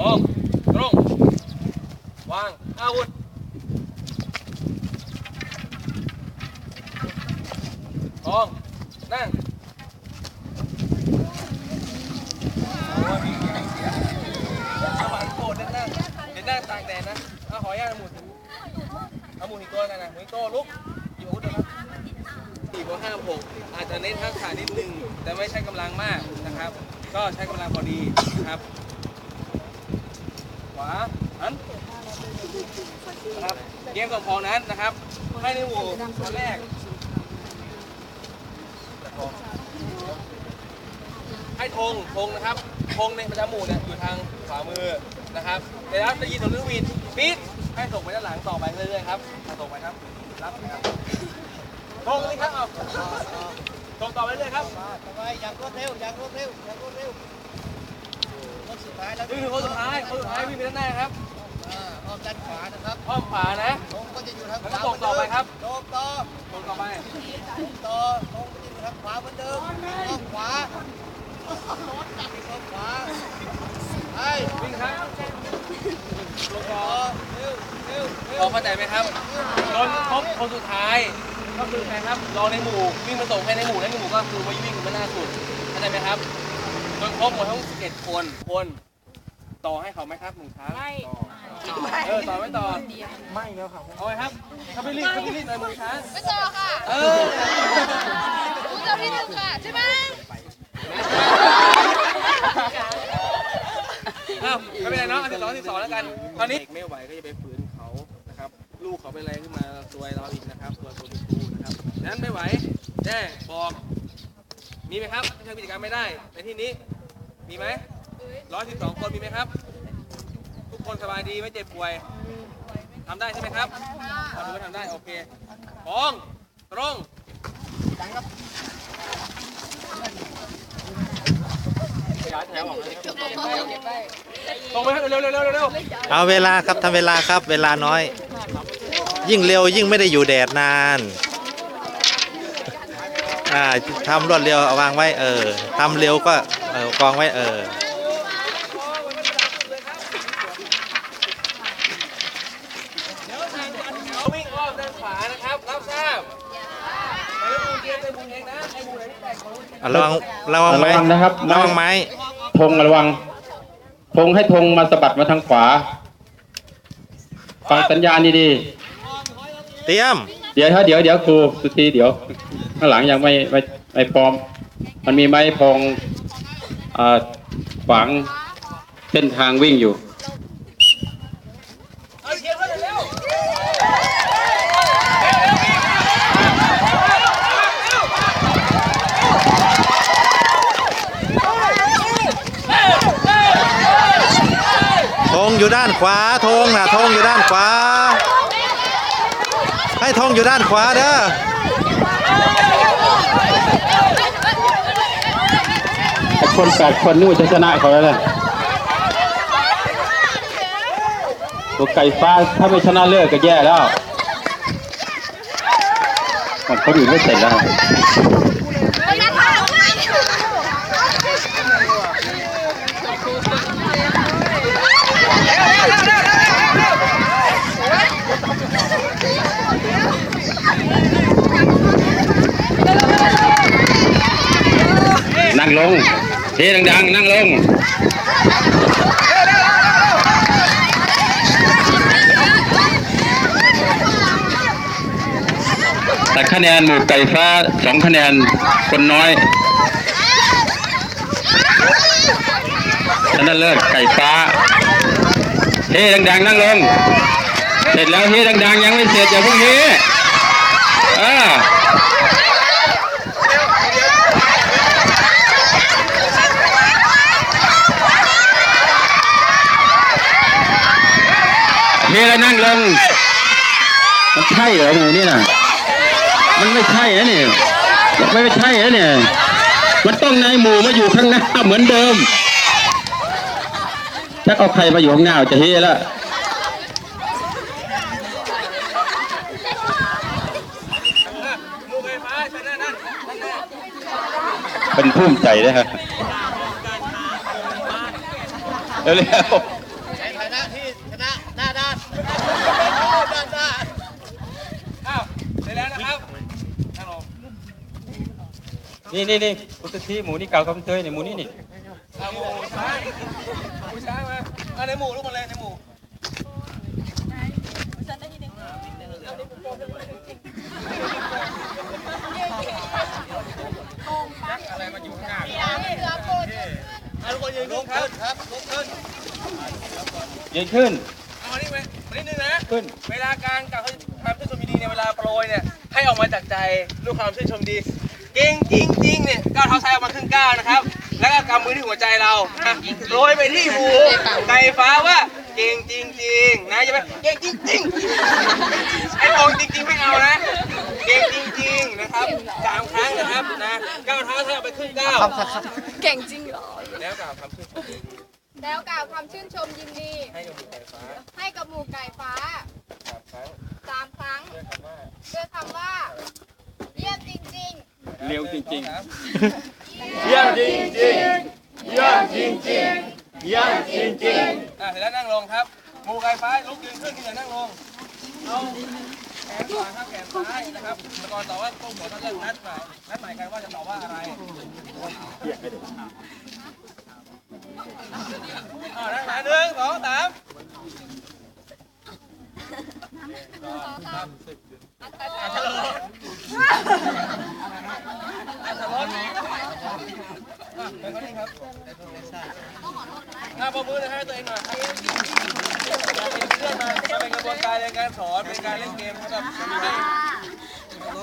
ออกตรง วาง อาวุธตรงนั่งโอ้ยมีเสียงเสียงเอาหวานโกรธนั่งนั่งเดี๋ยวนั่งตากแดดนะเอาขอย่างหมุนเอาหมุนอีกตัวกันนะหมุนอีกตัวลุกหยิบอาวุธนะครับสี่บวกห้าหกอาจจะเน้นทักษะนิดนึง แต่ไม่ใช้กำลังมากนะครับ ก็ใช้กำลังพอดีนะครับ ขวาหันนะครับเกมสมพองนั้นนะครับ ให้ในหมู่คนแรกให้ธงธงนะครับธงในประจำหมู่เนี่ยอยู่ทางขวามือนะครับเดี๋ยวจะยินถนนวินปี๊ดให้ส่งไปด้านหลังต่อไปเรื่อยๆครับส่งไปครับรับนะครับธงนี่ครับเอาส่งต่อไปเรื่อยครับทำไมอย่างรวดเร็วอย่างรวดเร็วอย่างรวดเร็ว ท้ายแล้วนี่คือคนสุดท้ายคนสุดท้ายวิ่งไปด้านหน้าครับอ่าอ้อมด้านขวานะครับอ้อมขวานะตรงก็จะอยู่ทางขแล้ววาก็ส่งต่อไปครับตรงต่อส่งต่อไปตรงต่อตรงก็จะอยู่ทางขวาเหมือนเดิมอ้อมขวาอ้อมขวาไปวิ่งครับลงต่อต่อเร็วเร็วเร็วพอเข้าใจไหมครับจนครบคนสุดท้าย ก็คือใครครับรอในหมู่วิ่งมาส่งให้ในหมู่และในหมู่ก็คือไปวิ่งมาหน้าสุดเข้าใจไหมครับจ นครบหมดทั้ง11คนคนต่อให้เขาไหมครับหนึ่งครั้งต่อเออต่อไม่ต่อไม่แล้วครับเอาไว้ครับถ้าไม่รีบถ้าไม่รีบหน่อยมือช้างไม่เจอค่ะเออรู้เจ้าที่หนึ่งค่ะใช่ไหมอ้าวไม่เป็นไรเนาะอันที่สองที่สองแล้วกัน ตอนนี้ไม่ไหวก็จะไปฝืนเขานะครับ ลูกเขาเป็นอะไรขึ้นมาซวยเราอีกนะครับซวยคนเป็นครูนะครับฉะนั้นไม่ไหวแจ้งบอก มีไหมครับที่ทำกิจกรรมไม่ได้ในที่นี้ มีไหมร้อยสิบสองคนมีไหมครับ ทุกคนสบายดีไม่เจ็บป่วยทำได้ใช่ไหมครับทำดูว่าทำได้โอเคปองตรงย้ายแถวออกมาตรงไปครับเร็วเร็วเร็วเร็วเร็วเอาเวลาครับทำเวลาครับ เวลาน้อย ยิ่งเร็วยิ่งไม่ได้อยู่แดดนานอ่าทำรวดเร็วเอาวางไว้เออทำเร็วก็เออกองไว้เออเดี๋ยวทางการแถววิ่งอ้อมด้านขวานะครับรับทราบไปแล้วมูเกียร์ไปมูเองนะไอ้มูไหนที่แตกของอะระวังระวังไม้ระวังนะครับ ระวังไม้ธงระวังธงให้ธงมาสะบัดมาทางขวา ฟังสัญญาณดีเตรียมๆ เดี๋ยวฮะเดี๋ยวเดี๋ยวครูสุธีเดี๋ยว ข้างหลังยังไม่ไม่ไม่พร้อม มันมีไม้พองเอ่อขวางเส้นทางวิ่งอยู่ ธงอยู่ด้านขวาธงนะธงอยู่ด้านขวา ให้ธงอยู่ด้านขวาเด้อ ไอ้ คนแปดคนนู่นจะชนะเขาแล้วนะตัวไก่ฟ้าถ้าไม่ชนะเลิกก็แย่แล้วมันคนอื่นไม่เสร็จแล้วนั่งลง เทดังๆนั่งลงแต่คะแนนหมู่ไก่ฟ้าสองคะแนนคนน้อยชนะเลิศไก่ฟ้าเฮ้ดังๆนั่งลง เสร็จแล้วเฮ้ดังๆ ยังไม่เสร็จอย่าพิ่งเฮ้อ่า เฮ้แล้วนั่งลง มันใช่เหรอหมูนี่น่ะ มันไม่ใช่นะเนี่ยไม่ใช่นะเนี่ย มันต้องนายหมูมาอยู่ข้างหน้าเหมือนเดิมถ้าเอาใครมาอยู่ข้างหน้าจะเฮแล้วมูไฟฟ้าชนะเป็นภูมิใจเลยฮะเร็ว นี่นี่นี่พุทธทีหมูนี่เก่าคำเตยเนี่ยหมูนี่นี่เอาหมูช้างหมูช้างมาเอาในหมูลูกมาเลยในหมูอะไรมาอยู่ข้างหน้าเสือโปรดเอาทุกคนยืนลงครับครับลงขึ้นยืนขึ้นเอามานี่ไหมมานิดนึงนะขึ้นเวลาการกล่าวความชื่นชมดีเนี่ยเวลาโปรยเนี่ยให้ออกมาจากใจด้วยความชื่นชมดี เก่งจริงจริงๆเนี่ยก้าวเท้าซ้ายออกมาครึ่งก้าวนะครับ แล้วก็กำมือที่หัวใจเรานะโรยไปที่หูไก่ฟ้าว่าเก่งจริงจริงๆนะอย่าไปเก่งจริงจริงๆไอ้ตรงจริงๆไม่เอานะเก่งจริงๆนะครับสามครั้งนะครับนะก้าวเท้าซ้ายออกไปครึ่งก้าวเก่งจริงเหรอแล้วกล่าวคำชื่นชมยินดีแล้วกล่าวความชื่นชมยินดี ให้กับหมู่ไก่ฟ้า ให้กับหมู่ไก่ฟ้า สามครั้ง สามครั้ง ด้วยคำว่า ด้วยคำว่า เยี่ยมจริง เร็วจริงครับๆเยี่ยมจริงจริงเยี่ยมจริงจริงเยี่ยมจริงจริงอะเสร็จแล้วนั่งลงครับหมูไก่ฟ้าลุกยืนขึ้นที่เหลือนั่งลงเอาแขนขวาครับแขนซ้ายนะครับตะกอนตอบว่าก้มหัวท่านเลือกนัดหมายนัดหมายกันว่าจะตอบว่าอะไรอ่านัดหมายหนึ่งสองสามอัชรสอัชรส อะเป็นคนนี้ครับอะปรบมือเลยให้ตัวเองหน่อยเป็นเพื่อนมามาเป็นกระบวนการในการสอนเป็นการเล่นเกมให้แบบให้